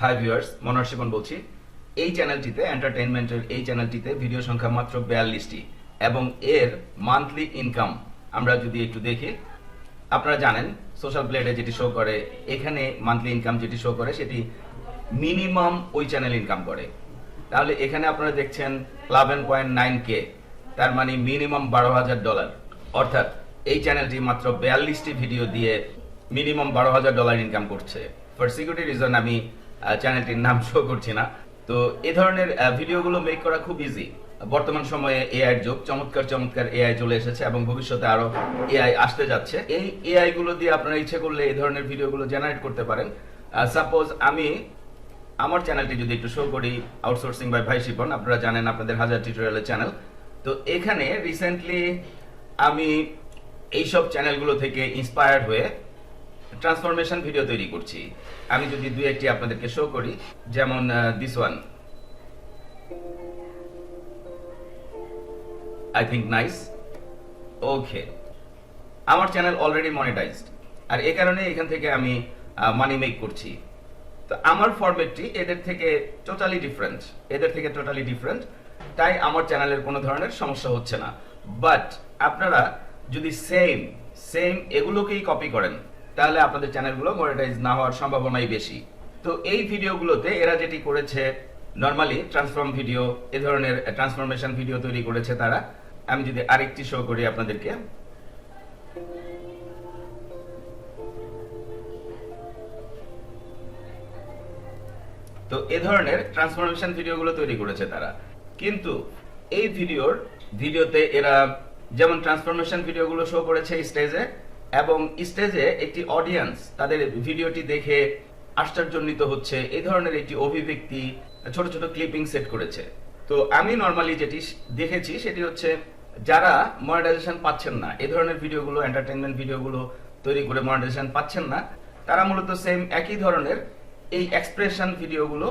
Hi viewers মনোহর শিবন বলছি। এই চ্যানেলটিতে এন্টারটেইনমেন্টের এই চ্যানেলটিতে ভিডিও সংখ্যা মাত্র বিয়াল্লিশটি এবং এর মান্থলি ইনকাম আমরা যদি একটু দেখি, আপনারা জানেন সোশ্যাল প্লেটে যেটি শো করে, এখানে মান্থলি ইনকাম যেটি শো করে, সেটি মিনিমাম ওই চ্যানেল ইনকাম করে। তাহলে এখানে আপনারা দেখছেন ইলেভেন পয়েন্ট নাইন কে তার মানে মিনিমাম বারো হাজার ডলার অর্থাৎ এই চ্যানেলটি মাত্র বিয়াল্লিশটি ভিডিও দিয়ে মিনিমাম বারো হাজার ডলার ইনকাম করছে। ফর সিকিউরিটি রিজন আমি চ্যানেলটির নাম শো করছি না। তো এ ধরনের ভিডিওগুলো মেক করা খুব ইজি বর্তমান সময়ে এআই যুগ, চমৎকার চমৎকার এআই চলে এসেছে এবং ভবিষ্যতে আরও এআই আসতে যাচ্ছে। এই এআই গুলো দিয়ে আপনারা ইচ্ছে করলে এই ধরনের ভিডিওগুলো জেনারেট করতে পারেন। সাপোজ আমি আমার চ্যানেলটি যদি একটু শো করি আউটসোর্সিং বাই ভাই শিপন, আপনারা জানেন আপনাদের হাজার টিউটোরিয়ালের চ্যানেল তো এখানে রিসেন্টলি আমি এইসব চ্যানেলগুলো থেকে ইন্সপায়ার্ড হয়ে ট্রান্সফরমেশন ভিডিও তৈরি করছি। আমি যদি দুই একটি আপনাদেরকে শো করি, যেমন this one I think nice okay আমার চ্যানেল অলরেডি মনিটাইজড আর এ কারণে এখান থেকে আমি মানি মেক করছি। তো আমার ফরম্যাটটি এদের থেকে টোটালি ডিফারেন্ট এদের থেকে টোটালি ডিফারেন্ট তাই আমার চ্যানেলের কোনো ধরনের সমস্যা হচ্ছে না। বাট আপনারা যদি সেম সেম এগুলোকেই কপি করেন তাহলে আপনাদের চ্যানেলগুলো মনিটাইজ না হওয়ার সম্ভাবনাই বেশি। তো এই ভিডিওগুলোতে এরা যেটি করেছে নর্মালি ট্রান্সফর্ম ভিডিও এ ধরনের ট্রান্সফরমেশন ভিডিও তৈরি করেছে তারা। আমি যদি আরেকটি শো করি আপনাদেরকে। তো এ ধরনের ট্রান্সফরমেশন ভিডিওগুলো তৈরি করেছে তারা। কিন্তু এই ভিডিওর ভিডিওতে এরা যেমন ট্রান্সফরমেশন ভিডিওগুলো শো করেছে স্টেজে এবং স্টেজে একটি অডিয়েন্স তাদের ভিডিওটি দেখে আশ্চর্যজনিত হচ্ছে। এই ধরনের একটি অভিব্যক্তি ছোট ছোট ক্লিপিং সেট করেছে। তো আমি নর্মালি যেটি দেখেছি সেটি হচ্ছে যারা মনিটাইজেশন পাচ্ছেন না, এই ধরনের ভিডিওগুলো এন্টারটেনমেন্ট ভিডিওগুলো তৈরি করে মনিটাইজেশন পাচ্ছেন না, তারা মূলত সেম একই ধরনের এই এক্সপ্রেশন ভিডিওগুলো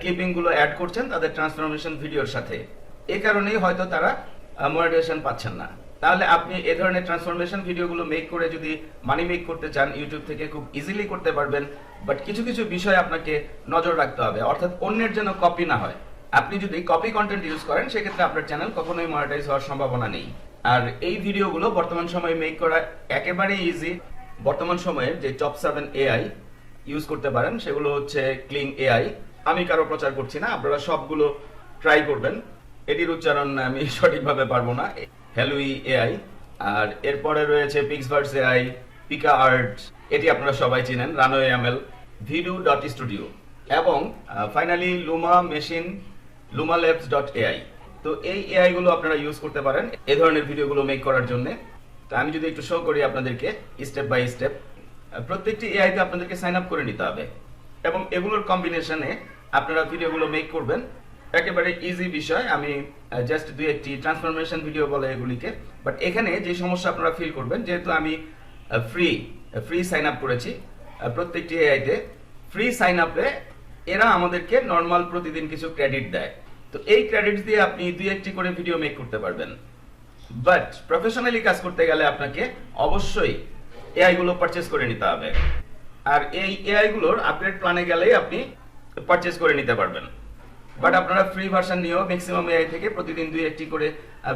ক্লিপিংগুলো অ্যাড করছেন তাদের ট্রান্সফরমেশন ভিডিওর সাথে। এই কারণেই হয়তো তারা মনিটাইজেশন পাচ্ছেন না। তাহলে আপনি এ ধরনের ট্রান্সফরমেশন ভিডিওগুলো মেক করে যদি মানি মেক করতে চান ইউটিউব থেকে খুব ইজিলি করতে পারবেন। বাট কিছু কিছু বিষয় আপনাকে নজর রাখতে হবে। অর্থাৎ অন্যের যেন কপি না হয়। আপনি যদি কপি কন্টেন্ট ইউজ করেন, সেক্ষেত্রে আপনার চ্যানেল কখনোই মনিটাইজ হওয়ার সম্ভাবনা নেই। আর এই ভিডিওগুলো বর্তমান সময়ে মেক করা একেবারেই ইজি বর্তমান সময়ে যে টপ সেভেন এআই ইউজ করতে পারেন, সেগুলো হচ্ছে ক্লিং এআই আমি কারও প্রচার করছি না, আপনারা সবগুলো ট্রাই করবেন। এটির উচ্চারণ আমি সঠিকভাবে পারব না। হ্যালুই এআই আর এরপরে রয়েছে পিক্সভার্স এআই পিকা আর্ট এটি আপনারা সবাই চিনেন Runway ML video dot studio এবং finally Luma machine Luma labs dot AI তো এই এআই গুলো আপনারা ইউজ করতে পারেন, এ ধরনের ভিডিওগুলো মেক করার জন্য। তো আমি যদি একটু শো করি আপনাদেরকে স্টেপ বাই স্টেপ প্রত্যেকটি এআই তে আপনাদেরকে সাইন আপ করে নিতে হবে। এবং এগুলোর কম্বিনেশনে আপনারা ভিডিওগুলো মেক করবেন। একেবারে ইজি বিষয়। আমি জাস্ট দুই একটি ট্রান্সফরমেশন ভিডিও বলে এগুলিকে। বাট এখানে যে সমস্যা আপনারা ফিল করবেন, যেহেতু আমি ফ্রি ফ্রি সাইন আপ করেছি প্রত্যেকটি এআইতে ফ্রি সাইন আপে এরা আমাদেরকে নর্মাল প্রতিদিন কিছু ক্রেডিট দেয়। তো এই ক্রেডিট দিয়ে আপনি দুই একটি করে ভিডিও মেক করতে পারবেন। বাট প্রফেশনালি কাজ করতে গেলে আপনাকে অবশ্যই এআইগুলো পারচেস করে নিতে হবে। আর এই এআই গুলোর আপগ্রেড প্ল্যানে গেলেই আপনি পারচেস করে নিতে পারবেন। বাট আপনারা ফ্রি ভার্সন নিয়েও ম্যাক্সিমাম এআই থেকে প্রতিদিন দুই একটি করে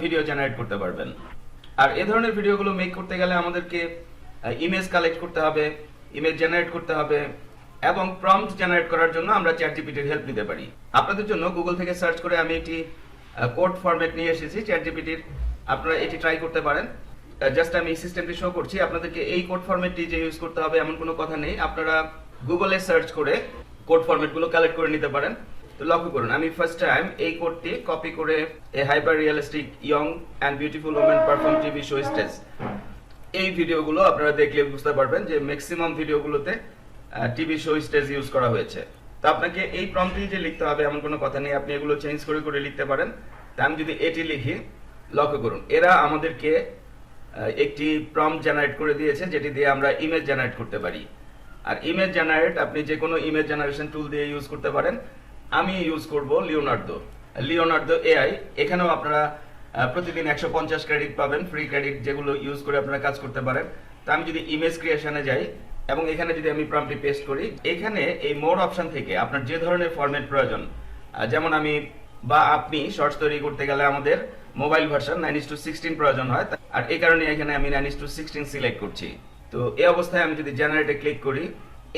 ভিডিও জেনারেট করতে পারবেন। আর এ ধরনের ভিডিওগুলো মেক করতে গেলে আমাদেরকে ইমেজ কালেক্ট করতে হবে ইমেজ জেনারেট করতে হবে, এবং প্রম্পট জেনারেট করার জন্য আমরা চ্যাট জিপিটির হেল্প নিতে পারি। আপনাদের জন্য গুগল থেকে সার্চ করে আমি একটি কোড ফরম্যাট নিয়ে এসেছি চ্যাট জিপিটির আপনারা এটি ট্রাই করতে পারেন। জাস্ট আমি সিস্টেমটি শো করছি। আপনাদেরকে এই কোড ফরম্যাটটি যে ইউজ করতে হবে এমন কোনো কথা নেই। আপনারা গুগলে সার্চ করে কোড ফরম্যাটগুলো কালেক্ট করে নিতে পারেন। তো লক্ষ্য করুন, আমি ফার্স্ট টাইম এই কোডটি কপি করে a hyper realistic young and beautiful women perform TV show stage এই ভিডিওগুলো আপনারা দেখলে বুঝতে পারবেন যে ম্যাক্সিমাম ভিডিওগুলোতে টিভি শো স্টেজ ইউজ করা হয়েছে। তো আপনাকে এই প্রম্পটই যে লিখতে হবে, এমন কোনো কথা নেই, আপনি এগুলো চেঞ্জ করে করে লিখতে পারেন। তা আমি যদি এটি লিখি, লক্ষ্য করুন, এরা আমাদেরকে একটি প্রম্পট জেনারেট করে দিয়েছে, যেটি দিয়ে আমরা ইমেজ জেনারেট করতে পারি। আর ইমেজ জেনারেট আপনি যে কোনো ইমেজ জেনারেশন টুল দিয়ে ইউজ করতে পারেন। আমি ইউজ করব লিওনার্দো। লিওনার্দো এআই এখানেও আপনারা প্রতিদিন একশো পঞ্চাশ ক্রেডিট পাবেন ফ্রি ক্রেডিট যেগুলো ইউজ করে আপনারা কাজ করতে পারেন। তা আমি যদি ইমেজ ক্রিয়েশনে যাই, এবং এখানে যদি আমি প্রম্পটটি পেস্ট করি, এখানে এই মোর অপশন থেকে আপনার যে ধরনের ফরম্যাট প্রয়োজন যেমন আমি বা আপনি শর্টস তৈরি করতে গেলে আমাদের mobile version nine to sixteen প্রয়োজন হয় আর এই কারণে এখানে আমি nine is to sixteen select করছি। তো এই অবস্থায় আমি যদি জেনারেটে ক্লিক করি,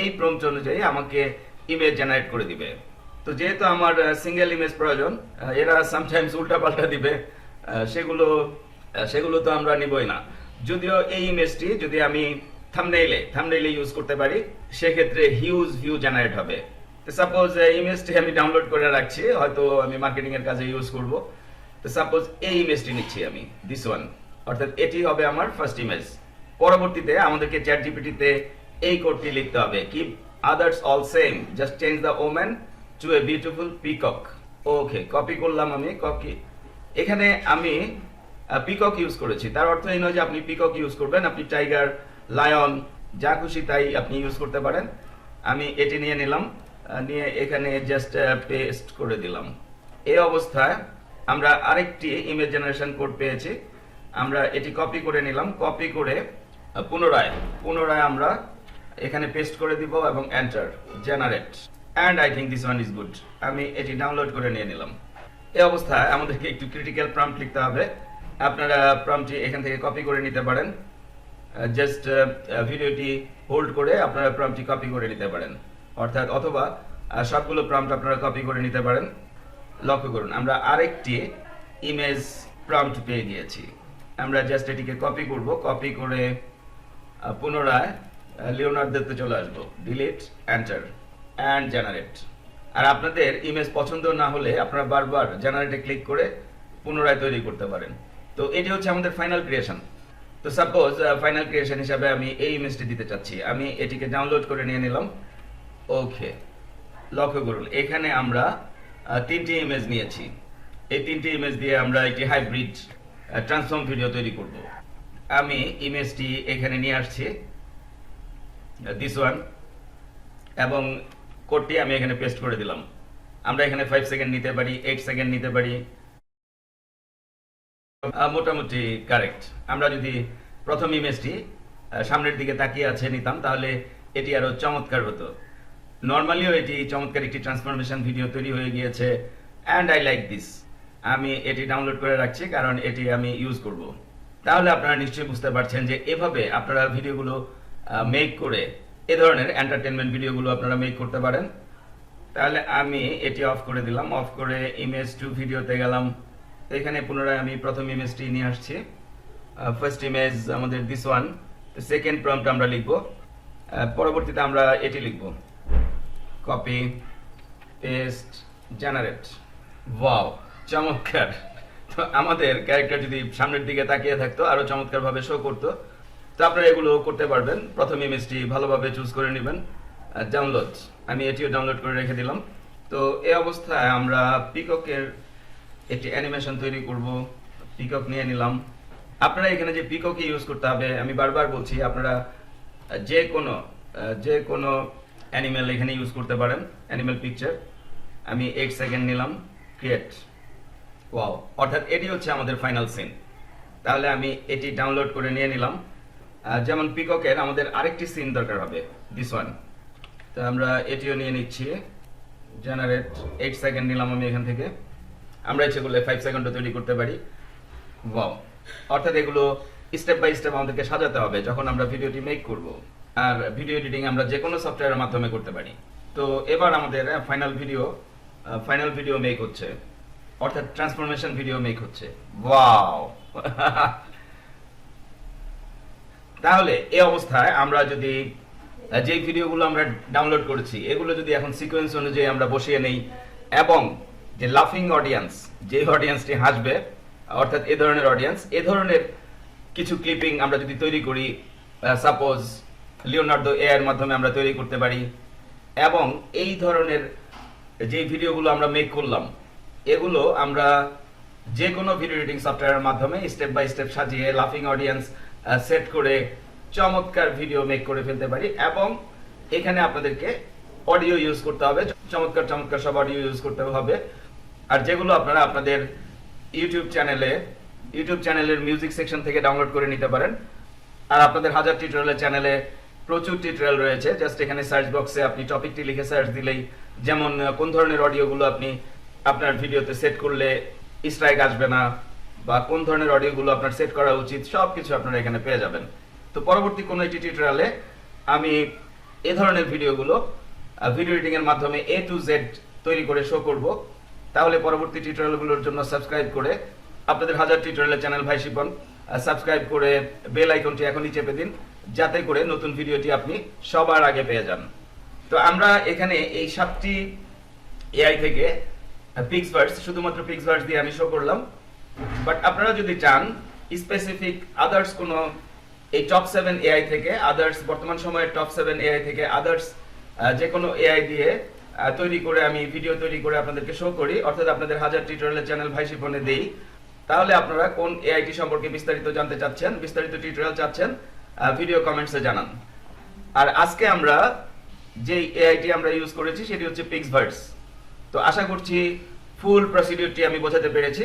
এই প্রম্পট অনুযায়ী আমাকে ইমেজ জেনারেট করে দিবে। তো যেহেতু আমার সিঙ্গেল ইমেজ প্রয়োজন এরা সামটাইমস উল্টা পাল্টা দিবে সেগুলো সেগুলো তো আমরা নিবই না। যদিও এই ইমেজটি যদি আমি থামনেইলে থামনেইলে ইউজ করতে পারি, সেক্ষেত্রে হিউজ ভিউ জেনারেট হবে। তো সাপোজ ইমেজটি আমি ডাউনলোড করে রাখছি, হয়তো আমি মার্কেটিং এর কাজে ইউজ করব। তো সাপোজ এই ইমেজটি নিচ্ছি আমি দিস ওয়ান অর্থাৎ এটি হবে আমার ফার্স্ট ইমেজ পরবর্তীতে আমাদেরকে চ্যাট জিপিটিতে এই কোডটি লিখতে হবে, কি? Others all same just change the woman to a beautiful peacock okay copy করলাম আমি কপি এখানে আমি পিকক ইউজ করেছি। তার অর্থ এই নয় যে আপনি পিকক ইউজ করবেন, আপনি টাইগার লায়ন যা খুশি তাই আপনি ইউজ করতে পারেন। আমি এটি নিয়ে নিলাম নিয়ে এখানে জাস্ট পেস্ট করে দিলাম। এই অবস্থায় আমরা আরেকটি ইমেজ জেনারেশন কোড পেয়েছি। আমরা এটি কপি করে নিলাম। কপি করে পুনরায় পুনরায় আমরা এখানে পেস্ট করে দিব এবং enter generate and I think this one is good আমি এটি ডাউনলোড করে নিয়ে নিলাম। এই অবস্থায় আমাদেরকে একটু ক্রিটিক্যাল প্রম্পট লিখতে হবে। আপনারা প্রম্পটটি এখান থেকে কপি করে নিতে পারেন। জাস্ট ভিডিওটি হোল্ড করে আপনারা প্রম্পটটি কপি করে নিতে পারেন। অর্থাৎ অথবা সবগুলো প্রম্পট আপনারা কপি করে নিতে পারেন। লক্ষ্য করুন, আমরা আরেকটি ইমেজ প্রম্পট পেয়ে গিয়েছি। আমরা জাস্ট এটিকে কপি করব। কপি করে পুনরায় লিওনার্দোতে চলে আসব। ডিলিট এন্টার অ্যান্ড জেনারেট আর আপনাদের ইমেজ পছন্দ না হলে আপনারা বারবার জেনারেটে ক্লিক করে পুনরায় তৈরি করতে পারেন। তো এটি হচ্ছে আমাদের ফাইনাল ক্রিয়েশন তো সাপোজ ফাইনাল ক্রিয়েশন হিসাবে আমি এই ইমেজটি দিতে চাচ্ছি। আমি এটিকে ডাউনলোড করে নিয়ে নিলাম। ওকে লক্ষ্য করুন, এখানে আমরা তিনটি ইমেজ নিয়েছি। এই তিনটি ইমেজ দিয়ে আমরা একটি হাইব্রিড ট্রান্সফর্ম ভিডিও তৈরি করব। আমি ইমেজটি এখানে নিয়ে আসছি দিস ওয়ান এবং কোডটি আমি এখানে পেস্ট করে দিলাম। আমরা এখানে ফাইভ সেকেন্ড নিতে পারি এইট সেকেন্ড নিতে পারি। মোটামুটি কারেক্ট আমরা যদি প্রথম ইমেজটি সামনের দিকে তাকিয়ে আছে নিতাম, তাহলে এটি আরও চমৎকার হতো। নর্মালিও এটি চমৎকার একটি ট্রান্সফরমেশন ভিডিও তৈরি হয়ে গিয়েছে অ্যান্ড আই লাইক দিস আমি এটি ডাউনলোড করে রাখছি, কারণ এটি আমি ইউজ করব। তাহলে আপনারা নিশ্চয়ই বুঝতে পারছেন যে এভাবে আপনারা ভিডিওগুলো মেক করে এ ধরনের এন্টারটেনমেন্ট ভিডিওগুলো আপনারা মেক করতে পারেন। তাহলে আমি এটি অফ করে দিলাম। অফ করে ইমেজ টু ভিডিওতে গেলাম। তো এখানে পুনরায় আমি প্রথম ইমেজটি নিয়ে আসছি। ফার্স্ট ইমেজ আমাদের দিস ওয়ান সেকেন্ড প্রম্পট আমরা লিখব। পরবর্তীতে আমরা এটি লিখব। কপি পেস্ট জেনারেট ওয়াও চমৎকার। তো আমাদের ক্যারেক্টার যদি সামনের দিকে তাকিয়ে থাকতো আরও চমৎকারভাবে শো করতো। তো আপনারা এগুলো করতে পারবেন। প্রথম ইমেজটি ভালোভাবে চুজ করে নেবেন। ডাউনলোড আমি এটিও ডাউনলোড করে রেখে দিলাম। তো এই অবস্থায় আমরা পিককের একটি অ্যানিমেশন তৈরি করব। পিকক নিয়ে নিলাম। আপনারা এখানে যে পিককে ইউজ করতে হবে, আমি বারবার বলছি, আপনারা যে কোনো যে কোনো অ্যানিমেল এখানে ইউজ করতে পারেন অ্যানিমেল পিকচার আমি এইট সেকেন্ড নিলাম। ক্রিয়েট ওয়াও অর্থাৎ এটি হচ্ছে আমাদের ফাইনাল সিন তাহলে আমি এটি ডাউনলোড করে নিয়ে নিলাম। যেমন পিককের আমাদের আরেকটি সিন দরকার হবে দিস ওয়ান তো আমরা এটিও নিয়ে নিচ্ছি। জেনারেট এইট সেকেন্ড নিলাম আমি এখান থেকে। আমরা ইচ্ছে করলে ফাইভ সেকেন্ডও তৈরি করতে পারি। ওয়াও অর্থাৎ এগুলো স্টেপ বাই স্টেপ আমাদেরকে সাজাতে হবে যখন আমরা ভিডিওটি মেক করব। আর ভিডিও এডিটিং আমরা যে কোনো সফটওয়্যারের মাধ্যমে করতে পারি। তো এবার আমাদের final video final video make হচ্ছে। অর্থাৎ ট্রান্সফরমেশন ভিডিও মেক হচ্ছে। ওয়াও তাহলে এই অবস্থায় আমরা যদি যে ভিডিওগুলো আমরা ডাউনলোড করেছি, এগুলো যদি এখন সিকোয়েন্স অনুযায়ী আমরা বসিয়ে নেই, এবং যে লাফিং অডিয়েন্স যে অডিয়েন্সটি হাসবে, অর্থাৎ এ ধরনের অডিয়েন্স এ ধরনের কিছু ক্লিপিং আমরা যদি তৈরি করি সাপোজ লিওনার্দো এর মাধ্যমে আমরা তৈরি করতে পারি, এবং এই ধরনের যে ভিডিওগুলো আমরা মেক করলাম, এগুলো আমরা যে কোনো ভিডিও এডিটিং সফটওয়্যারের মাধ্যমে স্টেপ বাই স্টেপ সাজিয়ে লাফিং অডিয়েন্স সেট করে চমৎকার ভিডিও মেক করে ফেলতে পারি এবং এখানে আপনাদেরকে অডিও ইউজ করতে হবে। চমৎকার চমৎকার সব অডিও ইউজ করতে হবে। আর যেগুলো আপনারা আপনাদের ইউটিউব চ্যানেলে ইউটিউব চ্যানেলের মিউজিক সেকশন থেকে ডাউনলোড করে নিতে পারেন। আর আপনাদের হাজার টিউটোরিয়ালের চ্যানেলে প্রচুর টিউটোরিয়াল রয়েছে। জাস্ট এখানে সার্চ বক্সে আপনি টপিকটি লিখে সার্চ দিলেই যেমন কোন ধরনের অডিওগুলো আপনি আপনার ভিডিওতে সেট করলে স্ট্রাইক আসবে না বা কোন ধরনের অডিওগুলো আপনার সেট করা উচিত, সবকিছু আপনারা এখানে পেয়ে যাবেন। তো পরবর্তী কোনো একটি টিউটোরিয়ালে আমি এ ধরনের ভিডিওগুলো ভিডিও এডিটিং এর মাধ্যমে এ টু জেড তৈরি করে শো করব। তাহলে পরবর্তী টিউটোরিয়ালগুলোর জন্য সাবস্ক্রাইব করে আপনাদের হাজার টিউটোরিয়ালের চ্যানেল ভাই শিপন সাবস্ক্রাইব করে বেল আইকনটি এখনই চেপে দিন, যাতে করে নতুন ভিডিওটি আপনি সবার আগে পেয়ে যান। তো আমরা এখানে এই সাতটি এআই থেকে পিক্সভার্স শুধুমাত্র পিক্সভার্স দিয়ে আমি শো করলাম। বাট আপনারা যদি চান স্পেসিফিক আদার্স কোনো, এই টপ সেভেন এআই থেকে আদার্স বর্তমান সময়ের টপ সেভেন এআই থেকে আদার্স যে কোনো এআই দিয়ে তৈরি করে আমি ভিডিও তৈরি করে আপনাদেরকে শো করি। অর্থাৎ আপনাদের হাজার টিউটোরিয়ালের চ্যানেল ভাই শিপনে দেই। তাহলে আপনারা কোন এআইটি সম্পর্কে বিস্তারিত জানতে চাচ্ছেন, বিস্তারিত টিউটোরিয়াল চাচ্ছেন ভিডিও কমেন্টসে জানান। আর আজকে আমরা যে এআইটি আমরা ইউজ করেছি, সেটি হচ্ছে পিক্সভার্স তো আশা করছি ফুল প্রসিডিউরটি আমি বোঝাতে পেরেছি।